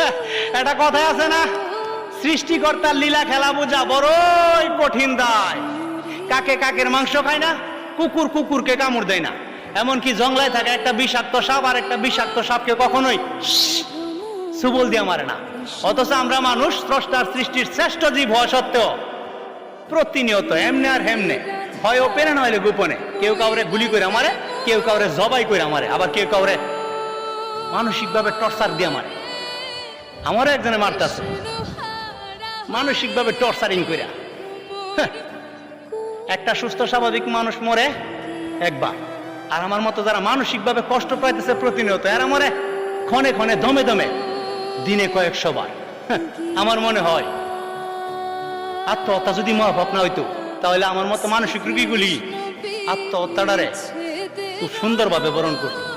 একটা কথাই আছে না? সৃষ্টিকর্তার লীলা খেলা বোঝা বড়ই কঠিন দায়। কাকে কাকের মাংস খায় না? কুকুর কুকুরকে কামড় দেয় না। এমনকি জঙ্গলায় থাকে একটা বিষাক্ত সাপ আর একটা বিষাক্ত সাপকে কখনোই সুবল দিয়ে মারে না। অথচ আমরা মানুষ স্রষ্টার সৃষ্টির শ্রেষ্ঠ জীব হওয়া সত্ত্বেও প্রতিনিয়ত এমনে আর হেমনে হয় ওপেনে নইলে গোপনে। কেউ কাউরে গুলি করে মারে, কেউ কাউরে জবাই করে মারে, আবার কেউ কাউরে মানসিকভাবে টর্চার দিয়ে মারে। আমারও একজনে মারতেছে। মানসিকভাবে টর্চারিং করে একটা সুস্থ স্বাভাবিক মানুষ মরে একবার। আর আমার মতো যারা মানসিকভাবে কষ্ট পাইতেছে প্রতিনিয়ত এরা মরে ক্ষণে ক্ষণে দমে দমে দিনে কয়েকশো বার হ্যাঁ, আমার মনে হয় আত্মহত্যা যদি মহাভাব না হইতো তাহলে আমার মতো মানসিক রোগীগুলি আত্মহত্যাটারে খুব সুন্দরভাবে বরণ করতো।